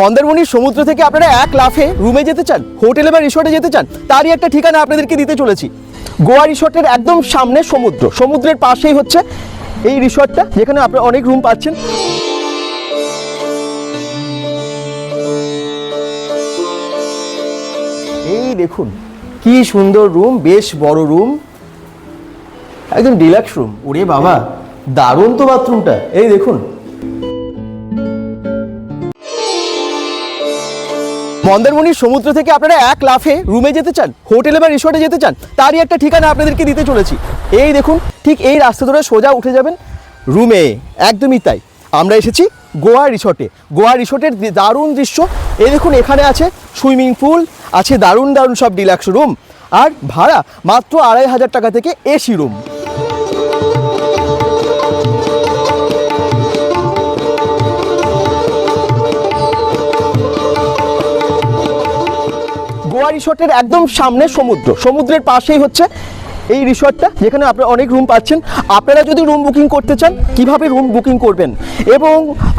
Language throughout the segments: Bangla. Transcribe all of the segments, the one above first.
মন্দারমণির সমুদ্র থেকে আপনারা এক লাফে রুমে যেতে চান হোটেলে বা রিসোর্টে যেতে চান, তারই একটা ঠিকানা আপনাদেরকে দিতে চলেছি। গোয়া রিসোর্টের একদম সামনে সমুদ্র। সমুদ্রের পাশেই হচ্ছে এই রিসোর্টটা যেখানে আপনারা অনেক রুম পাচ্ছেন। এই দেখুন, কি সুন্দর রুম বেশ বড় রুম একদম ডিলাক্স রুম ওরে বাবা, দারুণ তো বাথরুমটা এই দেখুন মন্দারমণির সমুদ্র থেকে আপনারা এক লাফে রুমে যেতে চান হোটেলে বা রিসোর্টে যেতে চান, তারই একটা ঠিকানা আপনাদেরকে দিতে চলেছি। এই দেখুন, ঠিক এই রাস্তা ধরে সোজা উঠে যাবেন রুমে একদমই তাই। আমরা এসেছি গোয়া রিসোর্টে গোয়া রিসোর্টের দারুণ দৃশ্য, এই দেখুন এখানে আছে সুইমিং পুল আছে দারুণ দারুণ সব ডিলাক্স রুম আর ভাড়া মাত্র আড়াই হাজার টাকা থেকে এসি রুম গোয়া রিসোর্টের একদম সামনে সমুদ্র। সমুদ্রের পাশেই হচ্ছে এই রিসোর্টটা, যেখানে আপনারা অনেক রুম পাচ্ছেন। আপনারা যদি রুম বুকিং করতে চান, কীভাবে রুম বুকিং করবেন? এবং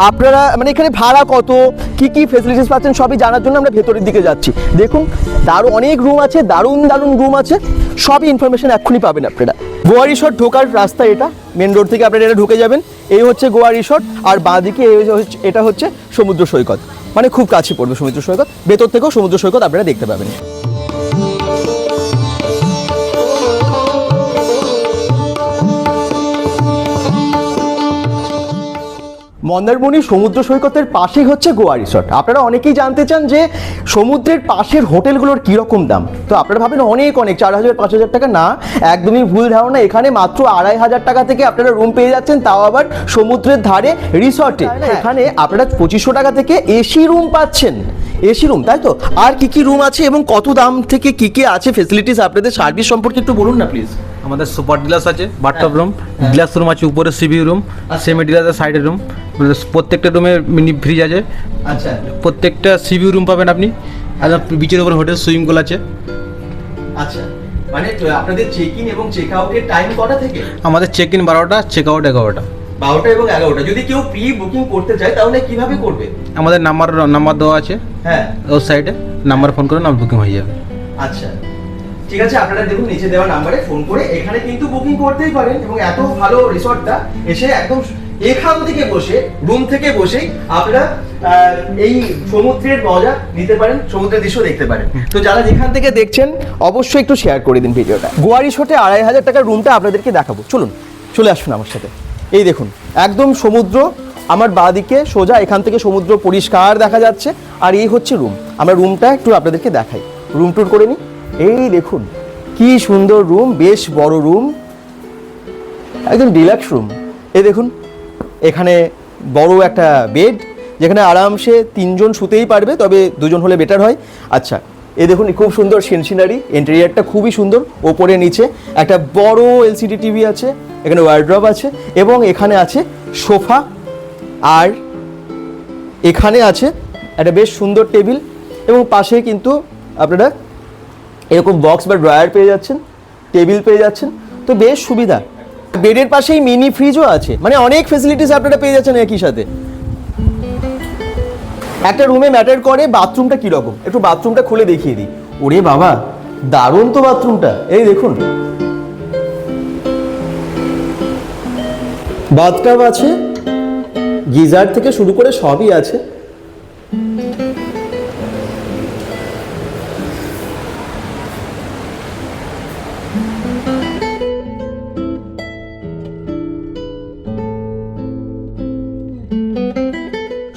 আপনারা মানে এখানে ভাড়া কত, কি কি ফেসিলিটিস পাচ্ছেন, সবই জানার জন্য আমরা ভেতরের দিকে যাচ্ছি। দেখুন, দারুণ অনেক রুম আছে, দারুণ দারুণ রুম আছে, সবই ইনফরমেশন এক্ষুনি পাবেন আপনারা। গোয়া রিসোর্ট ঢোকার রাস্তা এটা মেন রোড থেকে আপনারা এটা ঢুকে যাবেন। এই হচ্ছে গোয়া রিসোর্ট আর বাঁদিকে এটা হচ্ছে সমুদ্র সৈকত। মানে খুব কাছে পড়বে সমুদ্র সৈকত। ভেতর থেকেও সমুদ্র সৈকত আপনারা দেখতে পাবেন। মন্দারমণি সমুদ্র সৈকতের পাশেই হচ্ছে গোয়া রিসর্ট। আপনারা অনেকেই জানতে চান যে সমুদ্রের পাশের হোটেলগুলোর কীরকম দাম। তো আপনারা ভাবেন অনেক অনেক চার হাজার পাঁচ হাজার টাকা? না একদমই ভুল ধারণা। এখানে মাত্র আড়াই হাজার টাকা থেকে আপনারা রুম পেয়ে যাচ্ছেন তাও আবার সমুদ্রের ধারে রিসর্টে। এখানে আপনারা পঁচিশশো টাকা থেকে এসি রুম পাচ্ছেন। এসি রুম তাই তো? আর কি কি রুম আছে এবং কত দাম থেকে কি কি আছে ফেসিলিটিস আপনাদের সার্ভিস সম্পর্কে একটু বলুন না প্লিজ আমাদের সুপার ডিলার্স আছে বাথটব রুম গ্লাস রুম আছে উপরে সিবি রুম সেমি ডিলার্সের সাইডের রুম প্রত্যেকটা রুমে মিনি ফ্রিজ আছে। আচ্ছা। প্রত্যেকটা সিবি রুম পাবেন আপনি। একদম বিচের উপর হোটেল সুইমিং পুল আছে। আচ্ছা। মানে আপনাদের চেক ইন এবং চেক আউটের টাইম কটা থেকে? আমাদের চেক ইন বারোটা চেক আউট এগারোটা। বারোটা এবং এগারোটা। যদি কেউ প্রি বুকিং করতে চায় তাহলে কীভাবে করবে? আমাদের নাম্বার নাম্বার দেওয়া আছে। হ্যাঁ। নাম্বার ফোন করে নাম বুকিং হয়ে যাবে। আচ্ছা। ঠিক আছে আপনারা দেখুন নিচে দেওয়া নাম্বারে ফোন করে এখানে কিন্তু বুকিং করতেই পারেন এবং এত ভালো রিসর্টটা এসে একদম এখান থেকে বসে রুম থেকে বসেই আপনারা এই সমুদ্রের মজা নিতে পারেন সমুদ্রের দৃশ্য দেখতে পারেন। তো যারা যেখান থেকে দেখছেন অবশ্যই একটু শেয়ার করে দিন ভিডিওটা। গোয়া রিসোর্টে আড়াই হাজার টাকার রুমটা আপনাদেরকে দেখাবো। চলুন চলে আসুন আমার সাথে। এই দেখুন, একদম সমুদ্র, আমার বাঁদিকে সোজা এখান থেকে সমুদ্র পরিষ্কার দেখা যাচ্ছে, আর এই হচ্ছে রুম আমরা রুমটা একটু আপনাদেরকে দেখাই। রুম ট্যুর করে নিই। এই দেখুন, কি সুন্দর রুম বেশ বড় রুম একদম ডিলাক্স রুম এই দেখুন, এখানে বড় একটা বেড যেখানে আরামসে তিনজন শুতেই পারবে, তবে দুজন হলে বেটার হয়। আচ্ছা এ দেখুন, খুব সুন্দর সিনসিনারি ইন্টেরিয়ারটা খুবই সুন্দর, ওপরে নিচে একটা বড় এলসিডি টিভি আছে। এখানে ওয়ার্ড্রপ আছে এবং এখানে আছে সোফা আর এখানে আছে একটা বেশ সুন্দর টেবিল এবং পাশে কিন্তু আপনারা এরকম বক্স বা ড্রয়ার পেয়ে যাচ্ছেন, টেবিল পেয়ে যাচ্ছেন। তো বেশ সুবিধা। বেডের পাশেই মিনি ফ্রিজও আছে। মানে অনেক ফেসিলিটিস আপনারা পেয়ে যাচ্ছেন একই সাথে। একটা রুমে ম্যাটার করে বাথরুমটা কীরকম? একটু বাথরুমটা খুলে দেখিয়ে দিই। ওরে বাবা, দারুণ তো বাথরুমটা এই দেখুন বাথটাব আছে গিজার থেকে শুরু করে সবই আছে।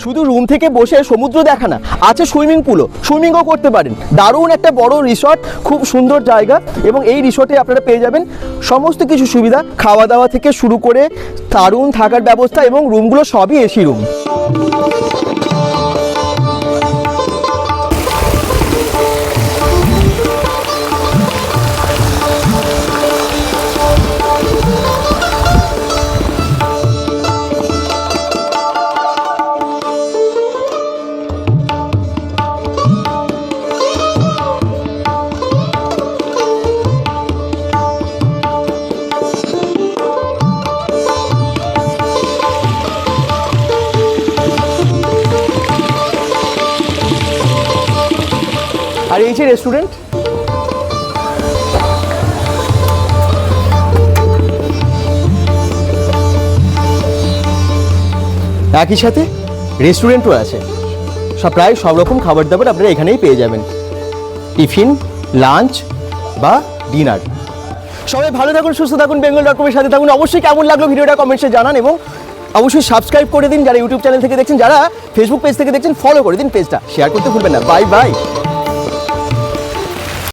শুধু রুম থেকে বসে সমুদ্র দেখা না, আছে সুইমিং পুলও সুইমিংও করতে পারেন। দারুণ একটা বড় রিসর্ট খুব সুন্দর জায়গা এবং এই রিসর্টে আপনারা পেয়ে যাবেন সমস্ত কিছু সুবিধা। খাওয়া দাওয়া থেকে শুরু করে দারুণ থাকার ব্যবস্থা এবং রুমগুলো সবই এসি রুম এই যে রেস্টুরেন্ট একই সাথে রেস্টুরেন্টও আছে। সব প্রায় সব রকম খাবার দাবার আপনারা এখানেই পেয়ে যাবেন। টিফিন, লাঞ্চ বা ডিনার। সবাই ভালো থাকুন, সুস্থ থাকুন, বেঙ্গল ডট কমের সাথে থাকুন। অবশ্যই কেমন লাগল ভিডিওটা কমেন্টসে জানান এবং অবশ্যই সাবস্ক্রাইব করে দিন যারা ইউটিউব চ্যানেল থেকে দেখছেন, যারা ফেসবুক পেজ থেকে দেখছেন ফলো করে দিন পেজটা শেয়ার করতে ভুলবেন না। Bye bye